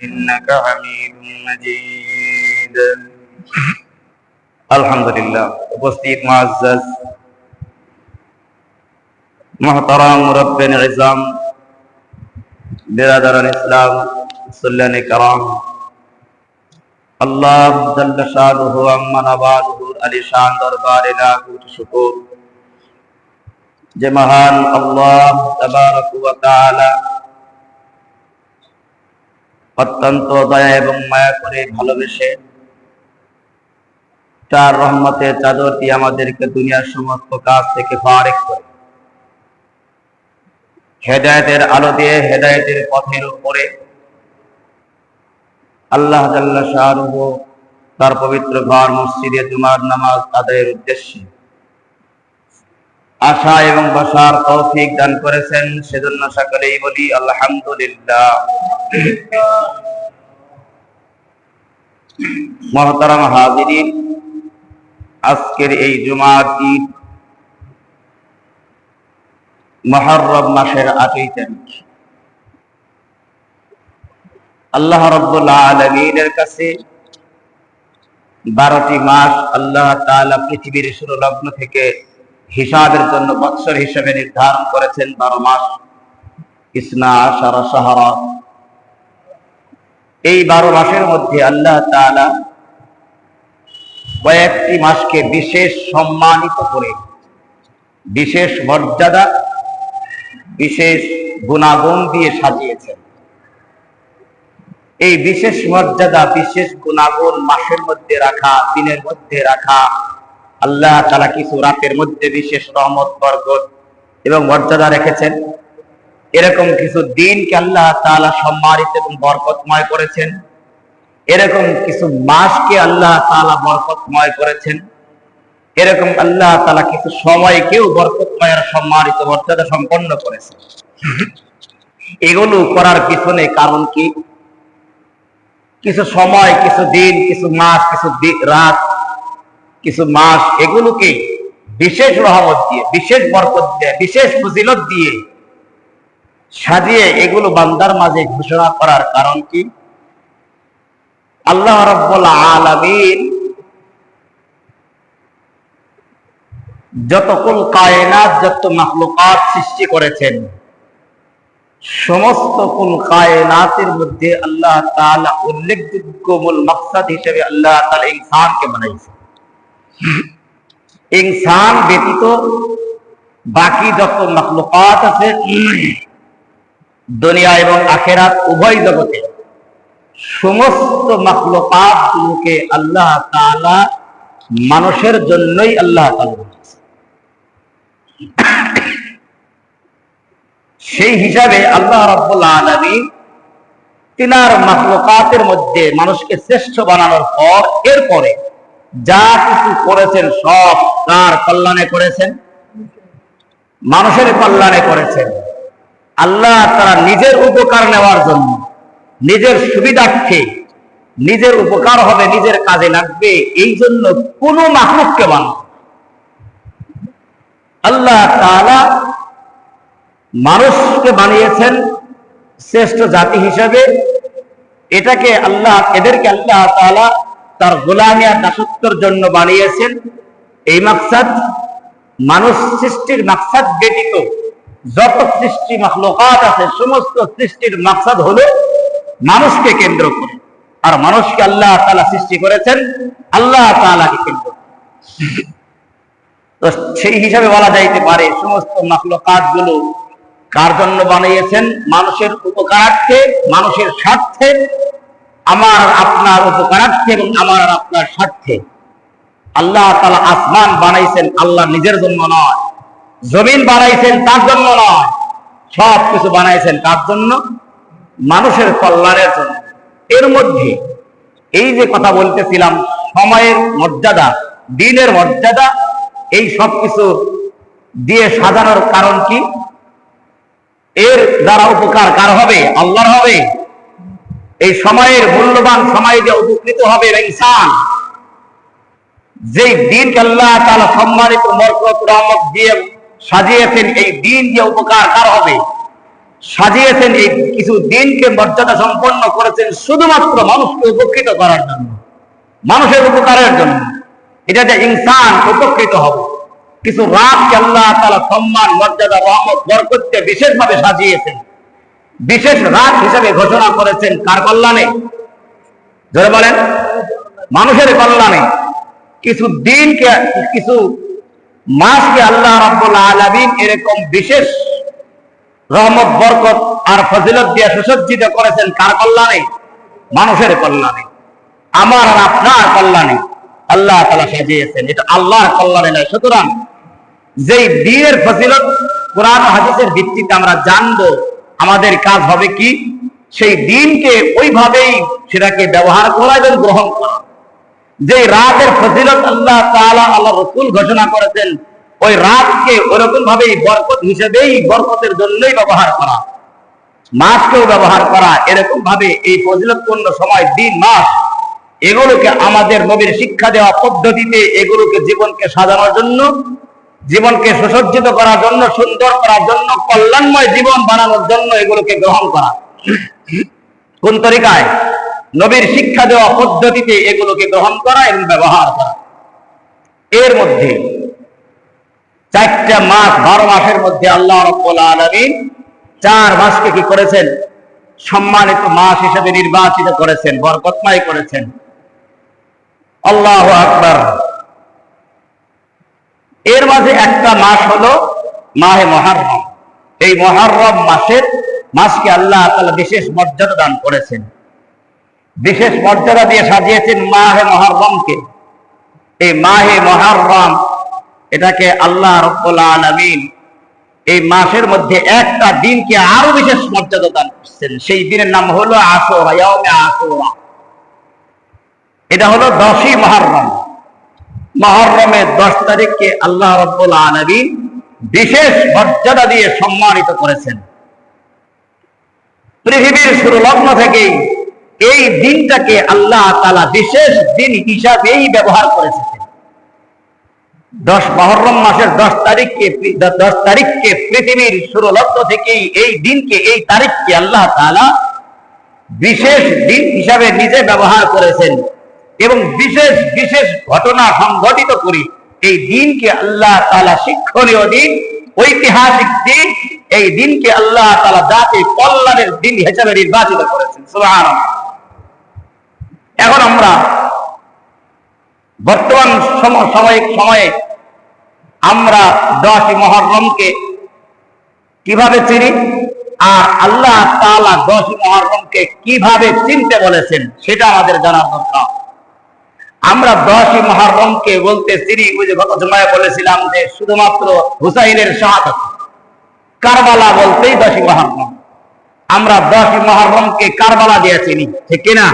إنك حميد مجيد আলহামদুলিল্লাহ উপস্থিত মুআজ্জাজ محترم مربن عظام برادران ইসলাম সুল্লান کرام আল্লাহ জল্ল শানুহু আম্মা নবালুহু আলী শান দরবারে লাখো শুকর যে মহান আল্লাহ তাবারক ওয়া তাআলা অত্যন্ত দয়া এবং মায়া করে ভালোবেসে তার রহমতের চাদর দিয়ে আমাদেরকে দুনিয়ার সমস্ত কাজ থেকে ফারেক করে। হেদায়তের আলো দিয়ে হেদায়তের পথের উপরে আল্লাহ তার পবিত্র ঘর মসজিদে জুমার নামাজ আদায়ের উদ্দেশ্যে আশা এবং বসার তৌফিক দান করেছেন। সেজন্য সকলেই বলি, আলহামদুলিল্লাহ। মহতারাম হাজিরিন, আজকের এই জুমার ঈদ মহরম মাসের আটই তারিখ। আল্লাহ রব্বুল আলমিনের কাছে বারোটি মাস আল্লাহ তাআলা পৃথিবীর শুরু লগ্ন থেকে হিসাবের জন্য বৎসর হিসেবে নির্ধারণ করেছেন বারো মাস। ইসনা আশারা সাহারা এই বারো মাসের মধ্যে আল্লাহ তাআলা কয়েকটি মাসকে বিশেষ সম্মানিত করে, বিশেষ মর্যাদা, বিশেষ গুণাগুণ দিয়ে সাজিয়েছেন। এই বিশেষ মর্যাদা, বিশেষ গুণাগুণ মাসের মধ্যে রাখা, দিনের মধ্যে রাখা আল্লাহ তালা কিছু রাতের মধ্যে বিশেষ রহমত, বরকত এবং মর্যাদা রেখেছেন। এরকম কিছু দিনকে আল্লাহ তালা সম্মানিত এবং বরকতময় করেছেন। এরকম কিছু মাসকে আল্লাহ তালা বরকতময় করেছেন। এরকম আল্লাহ তালা কিছু সময়কেও বরকতময় আর সম্মানিত মর্যাদা সম্পন্ন করেছেন। এগুলো করার পিছনে কারণ কি? কিছু সময়, কিছু দিন, কিছু মাস, কিছু রাত কিছু মাস এগুলোকে বিশেষ রহমত দিয়ে, বিশেষ বরকত দিয়ে, বিশেষ ফজিলত দিয়ে সাজিয়ে এগুলো বান্দার মাঝে ঘোষণা করার কারণ কি? আল্লাহ রব্বুল আলামিন যত কুল কায়নাত, যত মাখলুকাত সৃষ্টি করেছেন, সমস্ত কোন কায়নাতের মধ্যে আল্লাহ তাআলা উল্লেখযোগ্য মূল মাকসাদ হিসেবে আল্লাহ তাআলা ইনসানকে বানাইছে ইনসান ব্যতীত বাকি যত মাখলুকাত আছে, দুনিয়া এবং আখেরাত উভয় জগতে সমস্ত মাখলুকাত গুলোকে আল্লাহ তাআলা মানুষের জন্যই আল্লাহ সেই হিসাবে আল্লাহ রাব্বুল আলামিন তিনার মাখলুকাতের মধ্যে মানুষকে শ্রেষ্ঠ বানানোর পর, এরপরে যা কিছু করেছেন সব তার কল্যাণে করেছেন, মানুষের কল্যাণে করেছেন। আল্লাহ তারা নিজের উপকার নেওয়ার জন্য, নিজের সুবিধার্থে নিজের উপকার হবে, নিজের কাজে লাগবে, এই জন্য কোন মাহরুককে বানান আল্লাহ তাআলা মানুষকে বানিয়েছেন শ্রেষ্ঠ জাতি হিসেবে। এটাকে আল্লাহ, এদেরকে আল্লাহ তাআলা তার গোলামি আর দাসত্বর জন্য বানিয়েছেন। এই মাকসাদ, মানুষ সৃষ্টির মাকসাদ ব্যতীত যত সৃষ্টি মাখলুকাত আছে, সমস্ত সৃষ্টির মাকসাদ হলো মানুষকে কেন্দ্র করে। আর মানুষকে আল্লাহ তাআলা সৃষ্টি করেছেন, আল্লাহ তাআলাকে কেন্দ্র তো সেই হিসাবে বলা যাইতে পারে, সমস্ত মাখলুকাতগুলো কার জন্য বানিয়েছেন? মানুষের উপকারার্থে, মানুষের স্বার্থে আমার আপনার উপকারার্থে এবং আমার আপনার স্বার্থে। আল্লাহ তালা আসমান বানাইছেন আল্লাহ নিজের জন্য নয়, জমিন বানাইছেন তার জন্য নয় সব কিছু বানাইছেন তার জন্য? মানুষের কল্যাণের জন্য। এর মধ্যে এই যে কথা বলতেছিলাম, সময়ের মর্যাদা, দিনের মর্যাদা, এই সব কিছু দিয়ে সাজানোর কারণ কি? এর দ্বারা উপকার কার হবে? আল্লাহর হবে। এই সময়ের মূল্যবান সময় দিয়ে উপকৃত হবে ইনসান। যেই দিন আল্লাহ তাআলা সম্মানিত বরকত রহমত দিয়ে সাজিয়েছেন, এই দিন দিয়ে উপকার কার হবে? সাজিয়েছেন এই কিছু দিনকে মর্যাদা সম্পন্ন করেছেন শুধুমাত্র মানুষকে উপকৃত করার জন্য, মানুষের উপকারের জন্য। এটা যে ইনসান উপকৃত হবে। কিছু রাতকে আল্লাহ তালা সম্মান, মর্যাদা, রহমত, বরকতকে বিশেষভাবে সাজিয়েছেন। বিশেষ রাত হিসেবে ঘোষণা করেছেন কার কল্যাণে? ধরে বলেন। মানুষের কল্যাণে। কিছু দিনকে, কিছু মাসকে আল্লাহ রাব্বুল আলামিন এরকম বিশেষ রহমত, বরকত আর ফজিলত দিয়ে সুসজ্জিত করেছেন কার কল্যাণে? মানুষের কল্যাণে। আমার আর আপনার কল্যাণে। আল্লাহ তালা সাজিয়েছেন। এটা আল্লাহর কল্যাণে নয়। সুতরাং যেই দিনের ফজিলত, কোরআন হাদিসের ভিত্তিতে আমরা জানব আমাদের কাজ হবে কি? সেই দিনকে ওইভাবেই সেটাকে ব্যবহার করা এবং গ্রহণ করা। যে রাতের ফজিলত আল্লাহ তাআলা, আল্লাহ রসুল ঘোষণা করেছেন, ওই রাতকে ওরকম ভাবেই বরকত হিসেবেই, বরকতের জন্যই ব্যবহার করা। মাসকেও ব্যবহার করা। এরকম ভাবে এই ফজিলতপূর্ণ সময়, দিন, মাস, এগুলোকে আমাদের নবীর শিক্ষা দেওয়া পদ্ধতিতে এগুলোকে জীবনকে সাজানোর জন্য জীবনকে সুসজ্জিত করার জন্য, সুন্দর করার জন্য, কল্যাণময় জীবন বানানোর জন্য এগুলোকে গ্রহণ করা। কোন তরিকায়? নবীর শিক্ষা দেওয়া পদ্ধতিতে এগুলোকে গ্রহণ করা এবং ব্যবহার করা। এর মধ্যে চারটা মাস, বারো মাসের মধ্যে আল্লাহ রব্বুল আলমিন চার মাসকে কি করেছেন? সম্মানিত মাস হিসেবে নির্বাচিত করেছেন, বরকতময় করেছেন। আল্লাহ আকবর। এর মাঝে একটা মাস হলো মাহে মহারম। এই মহারম মাসের মাসকে আল্লাহ তাআলা বিশেষ মর্যাদা দান করেছেন। বিশেষ মর্যাদা দিয়ে সাজিয়েছেন মাহে মহারমকে। এই মাহে মহারম, এটাকে আল্লাহ আলামিন এই মাসের মধ্যে একটা দিনকে আরও বিশেষ মর্যাদা দান করছেন। সেই দিনের নাম হলো আসোরা। এটা হলো দশই মহারম। মহরমের দশ তারিখকে আল্লাহ রব্বুল আলমিন বিশেষ মর্যাদা দিয়ে সম্মানিত করেছেন। পৃথিবীর শুরু লগ্ন থেকেই এই দিনটাকে আল্লাহ তালা বিশেষ দিন হিসাবেই ব্যবহার করেছেন। দশ মহরম মাসের দশ তারিখকে দশ তারিখকে পৃথিবীর শুরু লগ্ন থেকেই এই দিনকে, এই তারিখকে আল্লাহ তালা বিশেষ দিন হিসাবে নিজে ব্যবহার করেছেন। এবং বিশেষ বিশেষ ঘটনা সংঘটিত করি। এই দিনকে আল্লাহ তালা শিক্ষণীয় দিন, ঐতিহাসিক দিন। এই দিনকে আল্লাহ তালা জাতি কল্যাণের দিন হিসাবে নির্বাচিত করেছেন। সুবহানাল্লাহ। এখন আমরা বর্তমান সম- সাময়িক সময়ে আমরা দশই মহরমকে কীভাবে চিনি আর আল্লাহ তালা দশই মহরমকে কীভাবে চিনতে বলেছেন, সেটা আমাদের জানার দরকার। আমরা দশই মহরমকে বলতে চিনি ওই যে গত জমায় বলেছিলাম যে শুধুমাত্র হুসাইনের শাহাদত, কারবালা বলতেই দশই মহরম। আমরা দশই মহরমকে কারবালা দিয়ে চিনি, ঠিক কিনা?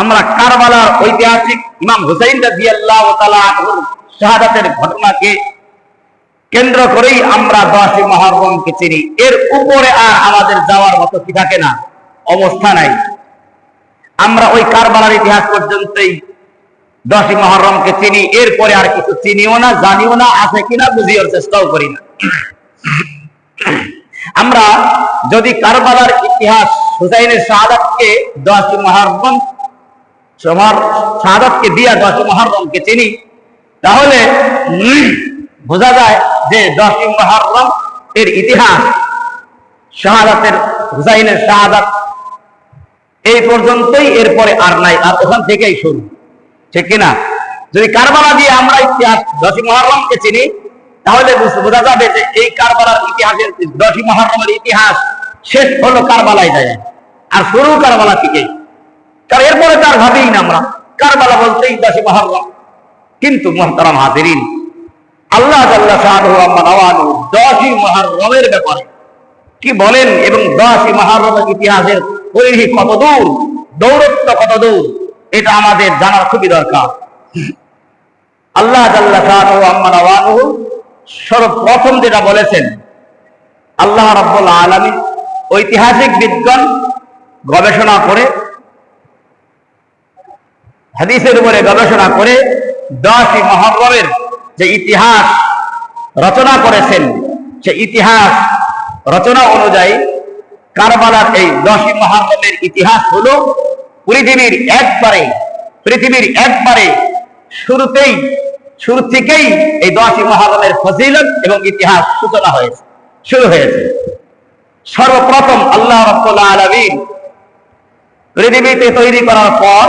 আমরা কারবালার ঐতিহাসিক ইমাম হুসাইন তাআলা আনহুর শাহাদাতের ঘটনাকে কেন্দ্র করেই আমরা দশই মহরমকে চিনি। এর উপরে আর আমাদের যাওয়ার মতো কি থাকে না? অবস্থা নাই। আমরা ওই কারবালার ইতিহাস পর্যন্তই দশই মহরমকে চিনি, এরপরে আর কিছু চিনিও না, জানিও না, আছে কিনা বুঝিওর চেষ্টাও করি না। আমরা যদি কারবালার ইতিহাস হুসাইনের শাহাদাতকে দশই মহরম সবার দিয়া দশই মহরমকে চিনি, তাহলে বোঝা যায় যে দশই মহরম এর ইতিহাস, শাহাদাতের হুসাইনের শাহাদাত এই পর্যন্তই, এরপরে আর নাই, আর ওখান থেকেই শুরু। ঠিক কিনা? যদি কারবালা দিয়ে আমরা ইতিহাস দশই মহরমকে চিনি, তাহলে বোঝা যাবে যে এই কারবালার ইতিহাসের দশই মহরমের ইতিহাস শেষ হলো কারবালায় যায়। আর শুরু কারবালা থেকে কারণ এরপরে তার ভাবেই না আমরা। কারবালা বলতেই দশই মহরম। কিন্তু মোহতারাম হাজিরিন, আল্লাহ দশই মহরমের ব্যাপারে কি বলেন এবং দশই মহরমের ইতিহাসের পরিধি কত দূর, দৌরত্ব কত দূর? এটা আমাদের জানার খুবই দরকার। আল্লাহ সর্বপ্রথম যেটা বলেছেন, আল্লাহ রাব্বুল আলামিন ঐতিহাসিক বিজ্ঞান গবেষণা করে, হাদিসের উপরে গবেষণা করে দশই মহরমের যে ইতিহাস রচনা করেছেন, সে ইতিহাস রচনা অনুযায়ী কারবালার এই দশই মহারমের ইতিহাস হলো পৃথিবীর একবারে পৃথিবীর একবারে শুরুতেই, শুরু থেকেই এই দশই মহারমের ফজিলত এবং ইতিহাস সূচনা হয়েছে, শুরু হয়েছে। সর্বপ্রথম আল্লাহ রব্বুল পৃথিবীতে তৈরি করার পর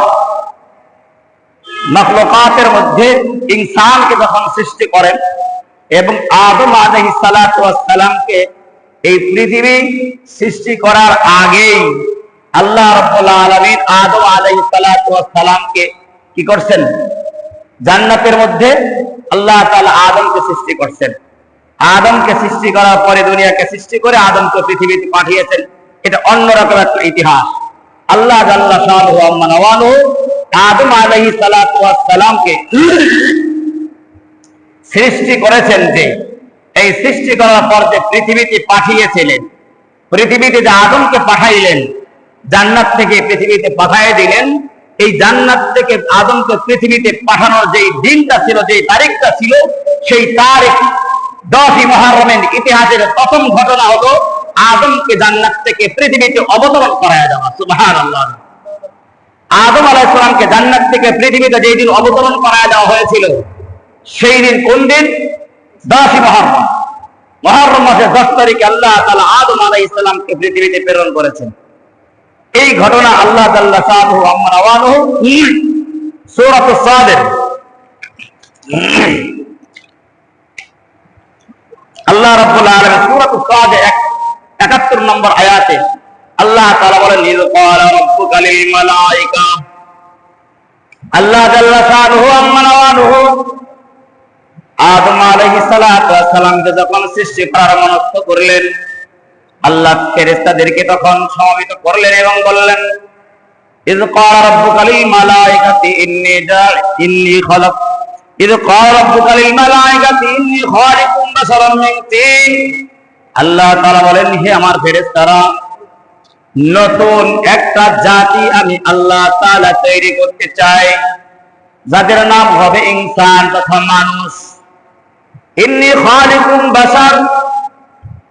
মখলুকাতের মধ্যে ইনসানকে যখন সৃষ্টি করেন এবং আদম আলহি সালামকে এই পৃথিবী সৃষ্টি করার আগেই আল্লাহ রব্বুল্লাহ আলমিন আদম আলহি সালামকে কি করছেন? জান্নাতের মধ্যে আল্লাহ তাআলা আদমকে সৃষ্টি করছেন। আদমকে সৃষ্টি করার পরে দুনিয়াকে সৃষ্টি করে আদমকে পৃথিবীতে পাঠিয়েছেন। এটা অন্যরকম একটা ইতিহাস। আল্লাহ আদম সালাতু সালামকে সৃষ্টি করেছেন যে, এই সৃষ্টি করার পর যে পৃথিবীতে পাঠিয়েছিলেন, পৃথিবীতে যে আদমকে পাঠাইলেন জান্নাত থেকে পৃথিবীতে পাঠাই দিলেন। এই জান্নাত থেকে আদমকে পৃথিবীতে পাঠানোর যে দিনটা ছিল যে তারিখটা ছিল, সেই তারিখ দশই মহারমের ইতিহাসের প্রথম ঘটনা হলো আদমকে জান্নাত থেকে পৃথিবীতে অবতরণ করায় দেওয়া। আল্লাহ আদম আলাইসালামকে জান্নাত থেকে পৃথিবীতে যেই দিন অবতরণ করায় দেওয়া হয়েছিল, সেই দিন কোন দিন? দশই মহরম মহরম মাসের দশ তারিখে আল্লাহ তালা আদম আলাই ইসলামকে পৃথিবীতে প্রেরণ করেছেন। এই ঘটনা আল্লাহ আল্লাহ 71 নম্বর আয়াতে আল্লাহ আল্লাহ আদম আলাইহিস সালাতু ওয়াস যখন সৃষ্টি মনস্থ করলেন আল্লাহ ফেরেশতাদেরকে তখন সমবেত করলেন এবং বললেন ইয ক্বালা রাব্বুকা লিল মালাইকাতি ইন্নী জাল ইন্নী খালাক إذ قال ربك للملائكة إني خالق بشرا من طين আল্লাহ তাআলা বলেন হে আমার ফেরেশতারা নতুন একটা জাতি আমি আল্লাহ তাআলা তৈরি করতে চাই যাদের নাম হবে ইনসান তথা মানুষ ইন্নি খালিকুম বাশার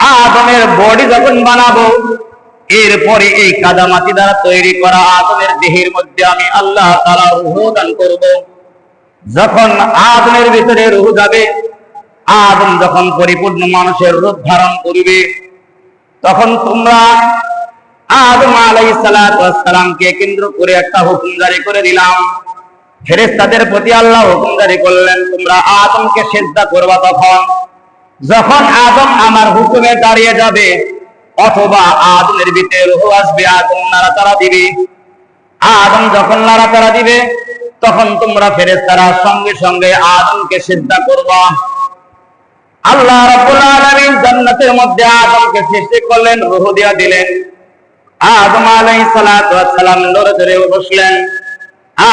আদমের বডি যখন বানাবো, এরপরে এই কাদামাটি দ্বারা তৈরি করা আদমের দেহের মধ্যে আমি আল্লাহ তারা রুহ দান করব। যখন আদমের ভিতরে রুহ যাবে, আদম যখন পরিপূর্ণ মানুষের রূপ ধারণ করবে, তখন তোমরা আদম আলাই সালামকে কেন্দ্র করে একটা হুকুম জারি করে দিলাম। ফেরেস্তাদের প্রতি আল্লাহ হুকুম জারি করলেন, তোমরা আদমকে সেদ্ধা করবা তখন। যখন আদম আমার হুকুমে দাঁড়িয়ে যাবে, অথবা আদমের ভিতরে রুহ আসবে, আদম নাড়াতাড়া দিবে। আদম যখন নাড়াতাড়া দিবে, তখন তোমরা ফেরেশতারা সঙ্গে সঙ্গে আদমকে সিদ্ধা করবা। আল্লাহ রাব্বুল আলামিন জান্নাতের মধ্যে আদমকে সৃষ্টি করলেন, রূহ দিয়া দিলেন। আদম আলাইহিস সালাতু ওয়াস সালাম নড়ে ধরে বসলেন।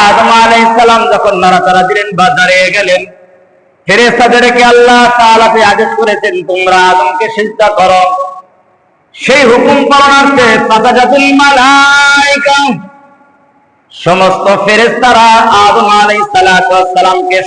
আদম আলাইহিস সালাম যখন নাড়াতাড়া দিলেন বা দাঁড়িয়ে গেলেন। ফেরেশতাদেরকে আল্লাহ তাআলাতে আদেশ করেছেন, তোমরা আদমকে সিজদা করো। সেই হুকুম পালনার্থে ফাতাজাতুল মালাইকা। সমস্ত ফেরেস্তারা আদম আলাইহিস সালাতু ওয়াস সালামকে